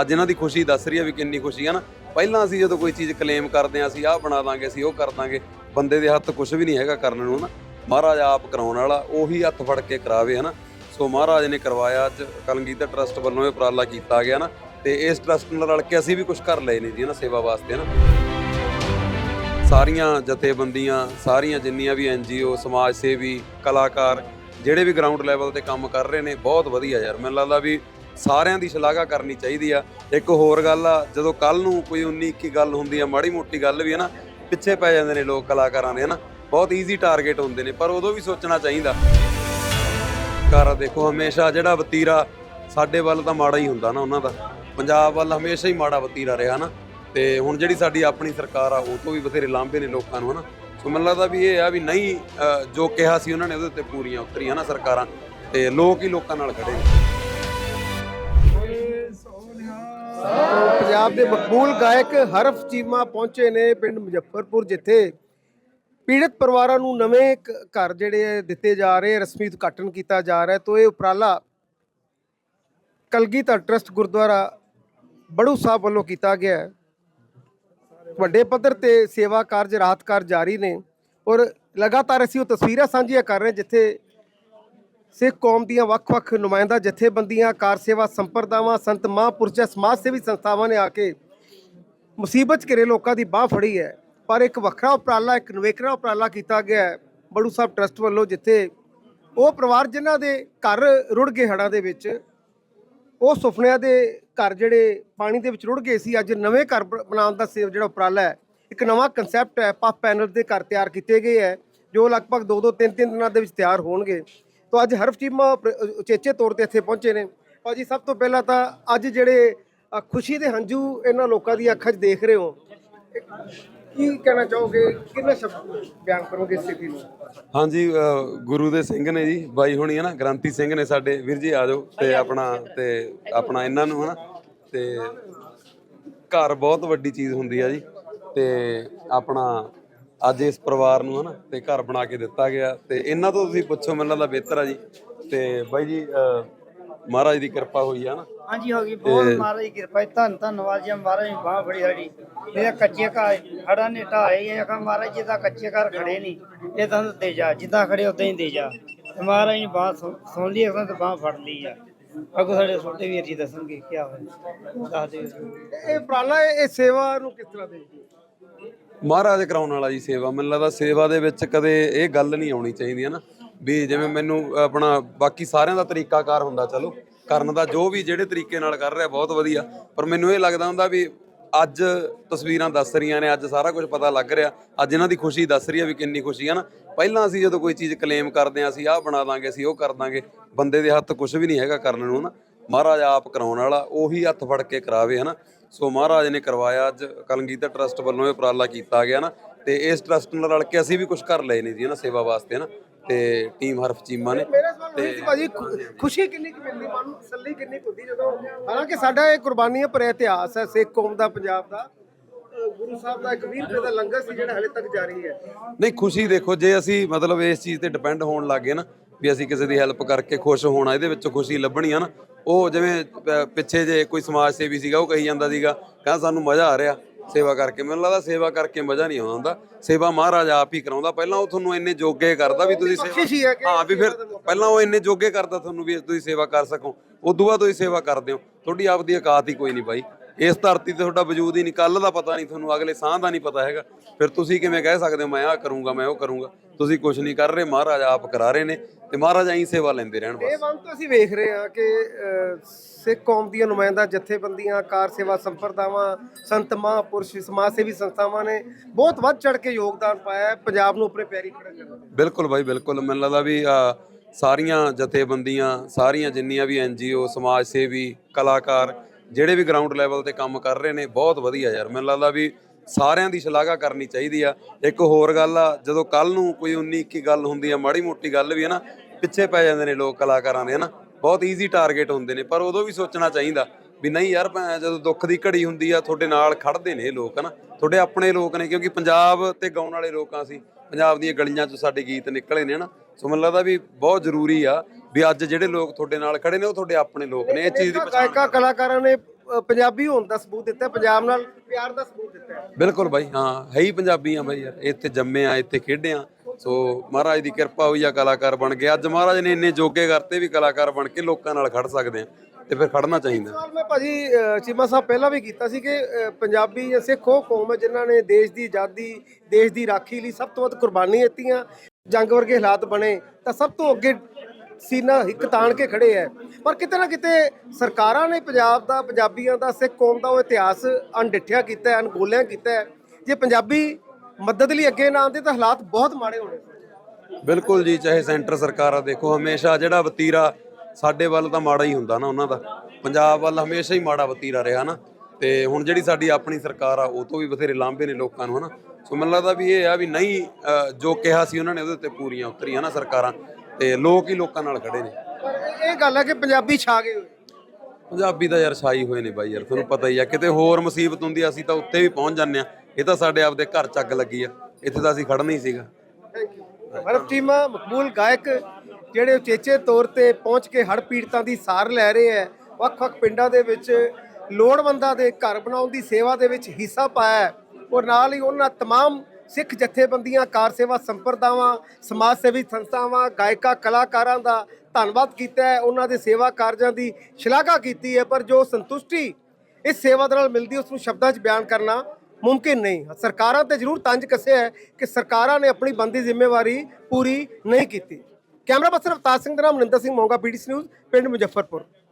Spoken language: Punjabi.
ਅੱਜ ਇਹਨਾਂ ਦੀ ਖੁਸ਼ੀ ਦੱਸ ਰਹੀ ਹੈ ਵੀ ਕਿੰਨੀ ਖੁਸ਼ੀ ਹੈ ਨਾ। ਪਹਿਲਾਂ ਅਸੀਂ ਜਦੋਂ ਕੋਈ ਚੀਜ਼ ਕਲੇਮ ਕਰਦੇ ਆ ਅਸੀਂ ਆਹ ਬਣਾ ਦਾਂਗੇ, ਅਸੀਂ ਉਹ ਕਰ ਦਾਂਗੇ। ਬੰਦੇ ਦੇ ਹੱਥ ਕੁਝ ਵੀ ਨਹੀਂ ਹੈਗਾ ਕਰਨ ਨੂੰ ਨਾ। ਮਹਾਰਾਜ ਆਪ ਕਰਾਉਣ ਵਾਲਾ, ਉਹੀ ਹੱਥ ਫੜ ਕੇ ਕਰਾਵੇ ਹਨਾ। ਸੋ ਮਹਾਰਾਜ ਨੇ ਕਰਵਾਇਆ ਅੱਜ, ਕਲਗੀਧਰ ਟਰਸਟ ਵੱਲੋਂ ਇਹ ਉਪਰਾਲਾ ਕੀਤਾ ਗਿਆ ਨਾ। ਤੇ ਇਸ ਟਰਸਟ ਨਾਲ ਰਲ ਕੇ ਅਸੀਂ ਵੀ ਕੁਝ ਕਰ ਲਏ ਨੇ ਜੀ ਨਾ ਸੇਵਾ ਵਾਸਤੇ ਨਾ ਸਾਰੀਆਂ ਜਥੇਬੰਦੀਆਂ, ਸਾਰੀਆਂ ਜਿੰਨੀਆਂ ਵੀ ਐਨਜੀਓ ਸਮਾਜ ਸੇਵੀ, ਕਲਾਕਾਰ, ਜਿਹੜੇ ਵੀ ਗਰਾਊਂਡ ਲੈਵਲ ਤੇ ਕੰਮ ਕਰ ਰਹੇ ਨੇ, ਬਹੁਤ ਵਧੀਆ ਯਾਰ। ਮੈਨੂੰ ਲੱਗਦਾ ਵੀ ਸਾਰਿਆਂ ਦੀ ਸ਼ਲਾਘਾ ਕਰਨੀ ਚਾਹੀਦੀ ਆ। ਇੱਕ ਹੋਰ ਗੱਲ ਆ, ਜਦੋਂ ਕੱਲ ਨੂੰ ਕੋਈ 19 21 ਗੱਲ ਹੁੰਦੀ ਆ, ਮਾੜੀ ਮੋਟੀ ਗੱਲ ਵੀ ਹੈ ਨਾ, ਪਿੱਛੇ ਪੈ ਜਾਂਦੇ ਨੇ ਲੋਕ ਕਲਾਕਾਰਾਂ ਦੇ ਨਾ? ਬਹੁਤ ਈਜ਼ੀ ਟਾਰਗੇਟ ਹੁੰਦੇ ਨੇ, ਪਰ ਉਦੋਂ ਵੀ ਸੋਚਣਾ ਚਾਹੀਦਾ। ਕਰ ਦੇਖੋ, ਹਮੇਸ਼ਾ ਜਿਹੜਾ ਵਤੀਰਾ ਸਾਡੇ ਵੱਲ ਤਾਂ ਮਾੜਾ ਹੀ ਹੁੰਦਾ ਨਾ ਉਹਨਾਂ ਦਾ। ਪੰਜਾਬ ਵੱਲ ਹਮੇਸ਼ਾ ਹੀ ਮਾੜਾ ਵਤੀਰਾ ਰਿਹਾ ਨਾ। ਤੇ ਹੁਣ ਜਿਹੜੀ ਸਾਡੀ ਆਪਣੀ ਸਰਕਾਰ ਆ, ਉਹ ਤੋਂ ਵੀ ਬਥੇਰੇ ਲਾਂਭੇ ਨੇ ਲੋਕਾਂ ਨੂੰ ਹਨਾ ਸੋ ਮੈਨੂੰ ਲੱਗਦਾ ਵੀ ਇਹ ਆ ਵੀ ਨਹੀਂ ਜੋ ਕਿਹਾ ਸੀ ਉਹਨਾਂ ਨੇ ਉਹਦੇ ਉੱਤੇ ਪੂਰੀਆਂ ਉਤਰੀਆਂ ਨਾ ਸਰਕਾਰਾਂ। ਤੇ ਲੋਕ ਹੀ ਲੋਕਾਂ ਨਾਲ ਖੜੇ ਨੇ। ਪੰਜਾਬ ਦੇ ਮਕਬੂਲ ਗਾਇਕ ਹਰਫ ਚੀਮਾ ਪਹੁੰਚੇ ਨੇ ਪਿੰਡ ਮੁਜ਼ੱਫਰਪੁਰ, ਜਿੱਥੇ ਪੀੜਤ ਪਰਿਵਾਰਾਂ ਨੂੰ ਨਵੇਂ ਕ- ਘਰ ਜਿਹੜੇ ਆ, ਦਿੱਤੇ ਜਾ ਰਹੇ ਰਸਮੀ ਉਦਘਾਟਨ ਕੀਤਾ ਜਾ ਰਿਹਾ ਤੋਂ ਇਹ ਉਪਰਾਲਾ ਕਲਗੀਧਰ ਟਰਸਟ ਗੁਰਦੁਆਰਾ ਬੜੂ ਸਾਹਿਬ ਵੱਲੋਂ ਕੀਤਾ ਗਿਆ ਹੈ। ਵੱਡੇ ਪੱਧਰ ਤੇ ਸੇਵਾ ਕਾਰਜ, ਰਾਹਤ ਕਾਰਜ ਜਾਰੀ ਨੇ ਔਰ ਲਗਾਤਾਰ ਅਸੀਂ ਉਹ ਤਸਵੀਰਾਂ ਸਾਂਝੀਆਂ ਕਰ ਰਹੇ ਜਿੱਥੇ ਸਿੱਖ ਕੌਮ ਦੀਆਂ ਵੱਖ-ਵੱਖ ਨੁਮਾਇੰਦਾ, ਜਥੇਬੰਦੀਆਂ, ਕਾਰ ਸੇਵਾ ਸੰਪਰਦਾਵਾਂ, ਸੰਤ ਮਹਾਂਪੁਰਸ਼ਾਂ ਸਮਾਜ ਸੇਵੀ ਸੰਸਥਾਵਾਂ ਨੇ ਆ ਕੇ ਮੁਸੀਬਤ 'ਚ ਘਿਰੇ ਲੋਕਾਂ ਦੀ ਬਾਹ ਫੜੀ ਹੈ। ਪਰ ਇੱਕ ਵੱਖਰਾ ਉਪਰਾਲਾ, ਇੱਕ ਨਵੇਕਰਾ ਉਪਰਾਲਾ ਕੀਤਾ ਗਿਆ ਹੈ ਬੜੂ ਸਾਹਿਬ ਟਰਸਟ ਵੱਲੋਂ, ਜਿੱਥੇ ਉਹ ਪਰਿਵਾਰ ਜਿਨ੍ਹਾਂ ਦੇ ਘਰ ਰੁੜ ਗਏ ਹੜ੍ਹਾਂ ਦੇ ਵਿੱਚ, ਉਹ ਸੁਪਨਿਆਂ ਦੇ ਘਰ ਜਿਹੜੇ ਪਾਣੀ ਦੇ ਵਿੱਚ ਰੁੜ ਗਏ ਸੀ, ਅੱਜ ਨਵੇਂ ਘਰ ਬਣਾਉਣ ਦਾ ਸੇਵ ਜਿਹੜਾ ਉਪਰਾਲਾ ਹੈ, ਇੱਕ ਨਵਾਂ ਕਨਸੈਪਟ ਹੈ ਪਫ ਪੈਨਲ ਦੇ ਘਰ ਤਿਆਰ ਕੀਤੇ ਗਏ ਹੈ, ਜੋ ਲਗਭਗ 2-2 3-3 ਦਿਨਾਂ ਦੇ ਵਿੱਚ ਤਿਆਰ ਹੋਣਗੇ। ਤਾਂ ਅੱਜ ਹਰਫਚੀਮਾ ਉਚੇਚੇ ਤੌਰ ਤੇ ਇੱਥੇ ਪਹੁੰਚੇ ਨੇ। ਭਾਜੀ, ਸਭ ਤੋਂ ਪਹਿਲਾਂ ਤਾਂ ਅੱਜ ਜਿਹੜੇ ਖੁਸ਼ੀ ਦੇ ਹੰਝੂ ਇਹਨਾਂ ਲੋਕਾਂ ਦੀਆਂ ਅੱਖਾਂ 'ਚ ਦੇਖ ਰਹੇ ਹੋ, ਕੀ ਕਹਿਣਾ ਚਾਹੋਗੇ? ਕਿੰਨਾ ਸ਼ਬਦ ਬਿਆਨ ਕਰੋਗੇ ਸਥਿਤੀ ਨੂੰ? ਹਾਂਜੀ ਗੁਰੂ ਦੇ ਸਿੰਘ ਨੇ ਜੀ, ਬਾਈ ਹੋਣੀ ਹੈ ਨਾ, ਗ੍ਰੰਥੀ ਸਿੰਘ ਨੇ ਸਾਡੇ, ਵੀਰ ਜੀ ਆ ਜਾਓ ਤੇ ਆਪਣਾ ਤੇ ਆਪਣਾ ਇਹਨਾਂ ਨੂੰ ਹਨਾ, ਤੇ ਘਰ ਬਹੁਤ ਵੱਡੀ ਚੀਜ਼ ਹੁੰਦੀ ਆ ਜੀ, ਤੇ ਆਪਣਾ ਅੱਜ ਇਸ ਪਰਿਵਾਰ ਨੂੰ ਹਨਾ ਤੇ ਘਰ ਬਣਾ ਕੇ ਦਿੱਤਾ ਗਿਆ ਤੇ ਇਹਨਾਂ ਤੋਂ ਤੁਸੀਂ ਪੁੱਛੋ ਮੈਨੂੰ ਲੱਗਦਾ ਬਿਹਤਰ ਆ ਜੀ। ਤੇ ਬਾਈ ਜੀ ਮਹਾਰਾਜ ਦੀ ਕਿਰਪਾ ਹੋਈ ਆ ਨਾ ਹਾਂਜੀ ਹੋ ਗਈ। ਬਹੁਤ ਮਹਾਰਾਜ ਦੀ ਕਿਰਪਾ ਹੈ ਧੰਨ ਧੰਨਵਾਦ ਜੀ। ਮਹਾਰਾਜ ਦੀ ਬਾਹ ਬੜੀ ਸਾਡੀ। ਇਹ ਕੱਚੇ ਘਰ ਹੜਾ ਨੇ ਢਾਏ ਇਹ ਕਹਾ ਮਹਾਰਾਜ ਜਿੱਦਾਂ ਕੱਚੇ ਘਰ ਖੜੇ ਨਹੀਂ ਇਹ ਤਾਂ ਦੇ ਜਾ। ਜਿੱਦਾਂ ਖੜੇ ਉਦਾਂ ਹੀ ਦੇ ਜਾ। ਤੇ ਮਹਾਰਾਜ ਨੇ ਬਾਹ ਸੁਣ ਸੁਣ ਲਈ ਅਸਾਂ ਤੇ ਬਾਹ ਫੜ ਲਈ ਆ। ਅੱਗੋਂ ਸਾਡੇ ਛੋਟੇ ਵੀਰ ਜੀ ਦੱਸਣਗੇ ਕੀ ਹੋਇਆ ਦੱਸ ਦਿਓ ਇਹ ਉਪਰਾਲਾ ਇਹ ਇਹ ਸੇਵਾ ਨੂੰ ਕਿਸ ਤਰ੍ਹਾਂ ਦੇਖਦੇ ਹੋ? ਮਹਾਰਾਜ ਕਰਾਉਣ ਵਾਲਾ ਜੀ ਸੇਵਾ। ਮੈਨੂੰ ਲੱਗਦਾ ਸੇਵਾ ਦੇ ਵਿੱਚ ਕਦੇ ਇਹ ਗੱਲ ਨਹੀਂ ਆਉਣੀ ਚਾਹੀਦੀ ਹੈ ਨਾ ਵੀ ਜਿਵੇਂ ਮੈਨੂੰ ਆਪਣਾ ਬਾਕੀ ਸਾਰਿਆਂ ਦਾ ਤਰੀਕਾਕਾਰ ਹੁੰਦਾ, ਚਲੋ, ਕਰਨ ਦਾ ਜੋ ਵੀ ਜਿਹੜੇ ਤਰੀਕੇ ਨਾਲ ਕਰ ਰਿਹਾ, ਬਹੁਤ ਵਧੀਆ। ਪਰ ਮੈਨੂੰ ਇਹ ਲੱਗਦਾ ਹੁੰਦਾ ਵੀ ਅੱਜ ਤਸਵੀਰਾਂ ਦੱਸ ਰਹੀਆਂ ਨੇ, ਅੱਜ ਸਾਰਾ ਕੁਝ ਪਤਾ ਲੱਗ ਰਿਹਾ। ਅੱਜ ਇਹਨਾਂ ਦੀ ਖੁਸ਼ੀ ਦੱਸ ਰਹੀ ਹੈ ਵੀ ਕਿੰਨੀ ਖੁਸ਼ੀ ਹੈ ਨਾ। ਪਹਿਲਾਂ ਅਸੀਂ ਜਦੋਂ ਕੋਈ ਚੀਜ਼ ਕਲੇਮ ਕਰਦੇ ਆ ਅਸੀਂ ਆਹ ਬਣਾ ਦਾਂਗੇ, ਅਸੀਂ ਉਹ ਕਰ ਦਾਂਗੇ। ਬੰਦੇ ਦੇ ਹੱਥ ਕੁਝ ਵੀ ਨਹੀਂ ਹੈਗਾ ਕਰਨ ਨੂੰ ਨਾ ਮਹਾਰਾਜ ਆਪ ਕਰਾਉਣ ਵਾਲਾ ਉਹੀ ਹੱਥ ਫੜ ਕੇ ਕਰਾਵੇ ਹਨਾ? ਸੋ ਮਹਾਰਾਜ ਨੇ ਕਰਵਾਇਆ ਅੱਜ ਕਲਗੀਧਰ ਟਰਸਟ ਵੱਲੋਂ ਇਹ ਉਪਰਾਲਾ ਕੀਤਾ ਗਿਆ ਨਾ ਤੇ ਇਸ ਟਰਸਟ ਨਾਲ ਰਲ ਕੇ ਅਸੀਂ ਵੀ ਕੁਝ ਕਰ ਲਏ ਨੇ ਜੀ ਨਾ ਸੇਵਾ ਵਾਸਤੇ ਨਾ ਤੇ ਟੀਮ ਹਰਫ ਚੀਮਾ ਨੇ ਸੀ ਭਾਜੀ ਖੁਸ਼ੀ ਕਿੰਨੀ ਕੁ ਮਿਲਦੀ? ਮਨ ਨੂੰ ਤਸੱਲੀ ਕਿੰਨੀ ਹੁੰਦੀ ਜਦੋਂ? ਹਾਲਾਂਕਿ ਸਾਡਾ ਇਹ ਕੁਰਬਾਨੀਆਂ ਭਰਿਆ ਇਤਿਹਾਸ ਹੈ ਸਿੱਖ ਕੌਮ ਦਾ ਪੰਜਾਬ ਦਾ। ਗੁਰੂ ਸਾਹਿਬ ਦਾ ਇੱਕ 20 ਰੁਪਏ ਦਾ ਲੰਗਰ ਸੀ ਜਿਹੜਾ ਹਲੇ ਤੱਕ ਜਾਰੀ ਹੈ। ਨਹੀਂ ਖੁਸ਼ੀ ਦੇਖੋ ਜੇ ਅਸੀਂ ਮਤਲਬ ਇਸ ਚੀਜ਼ ਤੇ ਡਿਪੈਂਡ ਹੋਣ ਲੱਗੇ ਨਾ ਵੀ ਅਸੀਂ ਕਿਸੇ ਦੀ ਹੈਲਪ ਕਰਕੇ ਖੁਸ਼ ਹੋਣਾ ਇਹਦੇ ਵਿੱਚੋਂ ਖੁਸ਼ੀ ਲੱਭਣੀ ਆ ਨਾ। ਉਹ ਜਿਵੇਂ ਪਿੱਛੇ ਜੇ ਕੋਈ ਸਮਾਜ ਸੇਵੀ ਸੀਗਾ ਉਹ ਕਹੀ ਜਾਂਦਾ ਸੀਗਾ ਕਹਿੰਦਾ ਸਾਨੂੰ ਮਜ਼ਾ ਆ ਰਿਹਾ ਸੇਵਾ ਕਰਕੇ। ਮੈਨੂੰ ਲੱਗਦਾ ਸੇਵਾ ਕਰਕੇ ਮਜ਼ਾ ਨਹੀਂ ਆਉਂਦਾ ਹੁੰਦਾ। ਸੇਵਾ ਮਹਾਰਾਜ ਆਪ ਹੀ ਕਰਾਉਂਦਾ। ਪਹਿਲਾਂ ਉਹ ਤੁਹਾਨੂੰ ਇੰਨੇ ਜੋਗੇ ਕਰਦਾ ਵੀ ਤੁਸੀਂ ਬਖਸ਼ਿਸ਼ ਹੀ ਵੀ ਫਿਰ ਪਹਿਲਾਂ ਉਹ ਇੰਨੇ ਜੋਗੇ ਕਰਦਾ ਤੁਹਾਨੂੰ ਵੀ ਤੁਸੀਂ ਸੇਵਾ ਕਰ ਸਕੋ। ਉਦੋਂ ਬਾਅਦ ਤੁਸੀਂ ਸੇਵਾ ਕਰਦੇ ਹੋ। ਤੁਹਾਡੀ ਆਪਦੀ ਔਕਾਤ ਹੀ ਕੋਈ ਨਹੀਂ ਬਾਈ। ਇਸ ਧਰਤੀ ਤੇ ਤੁਹਾਡਾ ਵਜੂਦ ਹੀ ਨਹੀਂ ਕੱਲ ਦਾ ਪਤਾ ਨਹੀਂ ਤੁਹਾਨੂੰ ਅਗਲੇ ਸਾਹ ਦਾ ਨਹੀਂ ਪਤਾ ਹੈਗਾ। ਫਿਰ ਤੁਸੀਂ ਕਿਵੇਂ ਕਹਿ ਸਕਦੇ ਹੋ ਮੈਂ ਆਹ ਕਰੂੰਗਾ ਮੈਂ ਉਹ ਕਰੂੰਗਾ। ਤੁਸੀਂ ਕੁਝ ਨਹੀਂ ਕਰ ਰਹੇ ਮਹਾਰਾਜ ਆਪ ਕਰਾ ਰਹੇ ਨੇ ਤੇ ਮਹਾਰਾਜ ਐਂ ਸੇਵਾ ਲੈਂਦੇ ਰਹਿਣ ਇਹ ਬਸ ਵੰਤ ਤੋਂ ਅਸੀਂ ਵੇਖ ਰਹੇ ਹਾਂ ਕਿ ਸਿੱਖ ਕੌਮ ਦੀਆਂ ਨੁਮਾਇੰਦਾ ਜਥੇਬੰਦੀਆਂ ਕਾਰ ਸੇਵਾ ਸੰਪਰਦਾਵਾਂ ਸੰਤ ਮਹਾਂਪੁਰਸ਼ ਸਮਾਜ ਸੇਵੀ ਸੰਸਥਾਵਾਂ ਨੇ ਬਹੁਤ ਵੱਧ ਚੜ ਕੇ ਯੋਗਦਾਨ ਪਾਇਆ ਪੰਜਾਬ ਨੂੰ ਆਪਣੇ ਪੈਰੀ ਖੜਾ ਕਰਨ ਵਿੱਚ ਬਿਲਕੁਲ ਬਾਈ ਬਿਲਕੁਲ। ਮੈਨੂੰ ਲੱਗਦਾ ਵੀ ਸਾਰੀਆਂ ਜਥੇਬੰਦੀਆਂ ਸਾਰੀਆਂ ਜਿੰਨੀਆਂ ਵੀ ਐਨਜੀਓ ਸਮਾਜ ਸੇਵੀ ਕਲਾਕਾਰ ਜਿਹੜੇ ਵੀ ਗਰਾਊਂਡ ਲੈਵਲ ਤੇ ਕੰਮ ਕਰ ਰਹੇ ਨੇ, ਬਹੁਤ ਵਧੀਆ ਯਾਰ। ਮੈਨੂੰ ਲੱਗਦਾ ਵੀ ਸਾਰਿਆਂ ਦੀ ਸ਼ਲਾਘਾ ਕਰਨੀ ਚਾਹੀਦੀ ਆ। ਇੱਕ ਹੋਰ ਗੱਲ ਆ, ਜਦੋਂ ਕੱਲ ਨੂੰ ਕੋਈ 19 21 ਗੱਲ ਹੁੰਦੀ ਆ, ਮਾੜੀ ਮੋਟੀ ਗੱਲ ਵੀ ਹੈ ਨਾ, ਪਿੱਛੇ ਪੈ ਜਾਂਦੇ ਨੇ ਲੋਕ ਕਲਾਕਾਰਾਂ ਦੇ ਹੈ ਨਾ ਬਹੁਤ ਈਜ਼ੀ ਟਾਰਗੇਟ ਹੁੰਦੇ ਨੇ, ਪਰ ਉਦੋਂ ਵੀ ਸੋਚਣਾ ਚਾਹੀਦਾ ਵੀ ਨਹੀਂ ਯਾਰ ਜਦੋਂ ਦੁੱਖ ਦੀ ਘੜੀ ਹੁੰਦੀ ਆ, ਤੁਹਾਡੇ ਨਾਲ ਖੜਦੇ ਨੇ ਇਹ ਲੋਕ, ਹਨਾ? ਤੁਹਾਡੇ ਆਪਣੇ ਲੋਕ ਨੇ, ਕਿਉਂਕਿ ਪੰਜਾਬ ਤੇ ਗਾਉਣ ਵਾਲੇ ਲੋਕਾਂ ਸੀ, ਪੰਜਾਬ ਦੀਆਂ ਗਲੀਆਂ 'ਚੋਂ ਸਾਡੇ ਗੀਤ ਨਿਕਲੇ ਨੇ, ਹਨਾ? ਸੋ ਮੈਨੂੰ ਲੱਗਦਾ ਵੀ ਬਹੁਤ ਜ਼ਰੂਰੀ ਆ ਵੀ ਅੱਜ ਜਿਹੜੇ ਲੋਕ ਤੁਹਾਡੇ ਨਾਲ ਖੜੇ ਨੇ ਉਹ ਤੁਹਾਡੇ ਆਪਣੇ ਲੋਕ ਨੇ ਇਹ ਚੀਜ਼ ਦੀ ਪਛਾਣ ਗਾਇਕਾਂ ਕਲਾਕਾਰਾਂ ਨੇ ਅ, ਪੰਜਾਬੀ ਹੋਣ ਦਾ ਸਬੂਤ ਦਿੱਤਾ ਹੈ, ਪੰਜਾਬ ਨਾਲ ਪਿਆਰ ਦਾ ਸਬੂਤ ਦਿੱਤਾ ਹੈ। ਬਿਲਕੁਲ ਬਾਈ ਹਾਂ ਹੈ ਹੀ ਪੰਜਾਬੀ ਆ ਬਾਈ ਯਾਰ ਇੱਥੇ ਜੰਮੇ ਆ ਇੱਥੇ ਖੇਡੇ ਆ। ਸੋ ਮਹਾਰਾਜ ਦੀ ਕਿਰਪਾ ਹੋਈ ਆ ਕਲਾਕਾਰ ਬਣ ਗਏ। ਅੱਜ ਮਹਾਰਾਜ ਨੇ ਇੰਨੇ ਜੋਗੇ ਕਰਤੇ ਵੀ ਕਲਾਕਾਰ ਬਣ ਕੇ ਲੋਕਾਂ ਨਾਲ ਖੜ ਸਕਦੇ ਆ ਤੇ ਫਿਰ ਖੜਨਾ ਚਾਹੀਦਾ। ਸਵਾਲ ਮੈਂ ਭਾਜੀ ਅ, ਚੀਮਾ ਸਾਹਿਬ ਪਹਿਲਾਂ ਵੀ ਕੀਤਾ ਸੀ ਕਿ ਅ, ਪੰਜਾਬੀ ਜਾਂ ਸਿੱਖ ਉਹ ਕੌਮ ਹੈ ਜਿਨ੍ਹਾਂ ਨੇ ਦੇਸ਼ ਦੀ ਆਜ਼ਾਦੀ ਦੇਸ਼ ਦੀ ਰਾਖੀ ਲਈ ਸਭ ਤੋਂ ਵੱਧ ਕੁਰਬਾਨੀਆਂ ਦਿੱਤੀਆਂ। ਜੰਗ ਵਰਗੇ ਹਾਲਾਤ ਬਣੇ, ਤਾਂ ਸਭ ਤੋਂ ਅੱਗੇ ਸੀਨਾ ਹਿੱਕ ਤਾਣ ਕੇ ਖੜੇ ਹੈ। ਪਰ ਕਿਤੇ ਨਾ ਕਿਤੇ ਸਰਕਾਰਾਂ ਨੇ ਪੰਜਾਬ ਦਾ, ਪੰਜਾਬੀਆਂ ਦਾ, ਸਿੱਖ ਕੌਮ ਦਾ ਉਹ ਇਤਿਹਾਸ ਅਣਡਿੱਠਿਆ ਕੀਤਾ ਹੈ, ਅਣਗੋਲਿਆ ਕੀਤਾ ਹੈ। ਜੇ ਪੰਜਾਬੀ ਮਦਦ ਲਈ ਅੱਗੇ ਨਾ ਆਉਂਦੇ ਤਾਂ ਹਾਲਾਤ ਬਹੁਤ ਮਾੜੇ ਹੋਣੇ। ਬਿਲਕੁਲ ਜੀ, ਚਾਹੇ ਸੈਂਟਰ ਸਰਕਾਰਾਂ ਦੇਖੋ ਹਮੇਸ਼ਾ ਜਿਹੜਾ ਵਤੀਰਾ ਸਾਡੇ ਵੱਲ ਤਾਂ ਮਾੜਾ ਹੀ ਹੁੰਦਾ ਨਾ ਉਹਨਾਂ ਦਾ। ਪੰਜਾਬ ਵੱਲ ਹਮੇਸ਼ਾ ਹੀ ਮਾੜਾ ਵਤੀਰਾ ਰਿਹਾ ਨਾ। ਤੇ ਹੁਣ ਜਿਹੜੀ ਸਾਡੀ ਆਪਣੀ ਸਰਕਾਰ ਆ ਉਹ ਤੋਂ ਵੀ ਬਥੇਰੇ ਲਾਂਭੇ ਨੇ ਲੋਕਾਂ ਨੂੰ ਹਨਾ? ਸੋ ਮੈਨੂੰ ਲੱਗਦਾ ਵੀ ਇਹ ਆ ਵੀ ਨਹੀਂ ਅ, ਜੋ ਕਿਹਾ ਸੀ ਉਹਨਾਂ ਨੇ ਉਹਦੇ ਉੱਤੇ ਪੂਰੀਆਂ ਉਤਰੀਆਂ ਨਾ ਸਰਕਾਰਾਂ? ਤੇ ਲੋਕ ਹੀ ਲੋਕਾਂ ਨਾਲ ਖੜੇ ਨੇ। ਪਰ ਇਹ- ਗੱਲ ਹੈ ਕਿ ਪੰਜਾਬੀ ਛਾ ਗਏ ਹੋਏ। ਪੰਜਾਬੀ ਤਾਂ ਯਾਰ ਛਾਈ ਹੋਏ ਨੇ ਬਾਈ ਯਾਰ ਤੁਹਾਨੂੰ ਪਤਾ ਹੀ ਆ ਕਿਤੇ ਹੋਰ ਮੁਸੀਬਤ ਹੁੰਦੀ ਅਸੀਂ ਤਾਂ ਉੱਤੇ ਵੀ ਪਹੁੰਚ ਜਾਂਦੇ ਆ। ਇਹ ਤਾਂ ਸਾਡੇ ਆਪਦੇ ਘਰ ਚੱਗ ਲੱਗੀ ਆ ਇੱਥੇ ਤਾਂ ਅਸੀਂ ਖੜਨਾ ਹੀ ਸੀਗਾ। ਹਰਫ ਟੀਮਾ ਮਕਬੂਲ ਗਾਇਕ ਜਿਹੜੇ ਉਚੇਚੇ ਤੌਰ ਤੇ ਪਹੁੰਚ ਕੇ ਹੜ੍ਹ ਪੀੜਤਾਂ ਦੀ ਸਾਰ ਲੈ ਰਹੇ ਹੈ ਵੱਖ-ਵੱਖ ਪਿੰਡਾਂ ਦੇ ਵਿੱਚ ਲੋੜਵੰਦਾਂ ਦੇ ਘਰ ਬਣਾਉਣ ਦੀ ਸੇਵਾ ਦੇ ਵਿੱਚ ਹਿੱਸਾ ਪਾਇਆ ਹੈ ਔਰ ਨਾਲ ਹੀ ਉਹਨਾਂ तमाम ਸਿੱਖ ਜਥੇਬੰਦੀਆਂ ਕਾਰ ਸੇਵਾ ਸੰਪਰਦਾਵਾਂ ਸਮਾਜ ਸੇਵੀ ਸੰਸਥਾਵਾਂ ਗਾਇਕਾਂ ਕਲਾਕਾਰਾਂ ਦਾ ਧੰਨਵਾਦ ਕੀਤਾ ਹੈ ਉਹਨਾਂ ਦੇ ਸੇਵਾ ਕਾਰਜਾਂ ਦੀ ਸ਼ਲਾਘਾ ਕੀਤੀ ਹੈ ਪਰ ਜੋ ਸੰਤੁਸ਼ਟੀ ਇਸ ਸੇਵਾ ਦੇ ਨਾਲ ਮਿਲਦੀ ਉਸ ਨੂੰ ਸ਼ਬਦਾਂ 'ਚ ਬਿਆਨ ਕਰਨਾ ਮੁਮਕਿਨ ਨਹੀਂ ਸਰਕਾਰਾਂ ਤੇ ਜ਼ਰੂਰ ਤੰਜ ਕੱਸਿਆ ਹੈ ਕਿ ਸਰਕਾਰਾਂ ਨੇ ਆਪਣੀ ਬੰਦੀ ਜ਼ਿੰਮੇਵਾਰੀ ਪੂਰੀ ਨਹੀਂ ਕੀਤੀ ਕੈਮਰਾ ਪਰਸਨ ਅਵਤਾਰ ਸਿੰਘ ਦਾ ਨਾਮ ਮਨਿੰਦਰ ਸਿੰਘ ਮੋਂਗਾ ਪੀਡੀਸੀ ਨਿਊਜ਼ ਪਿੰਡ ਮੁਜ਼ੱਫਰਪੁਰ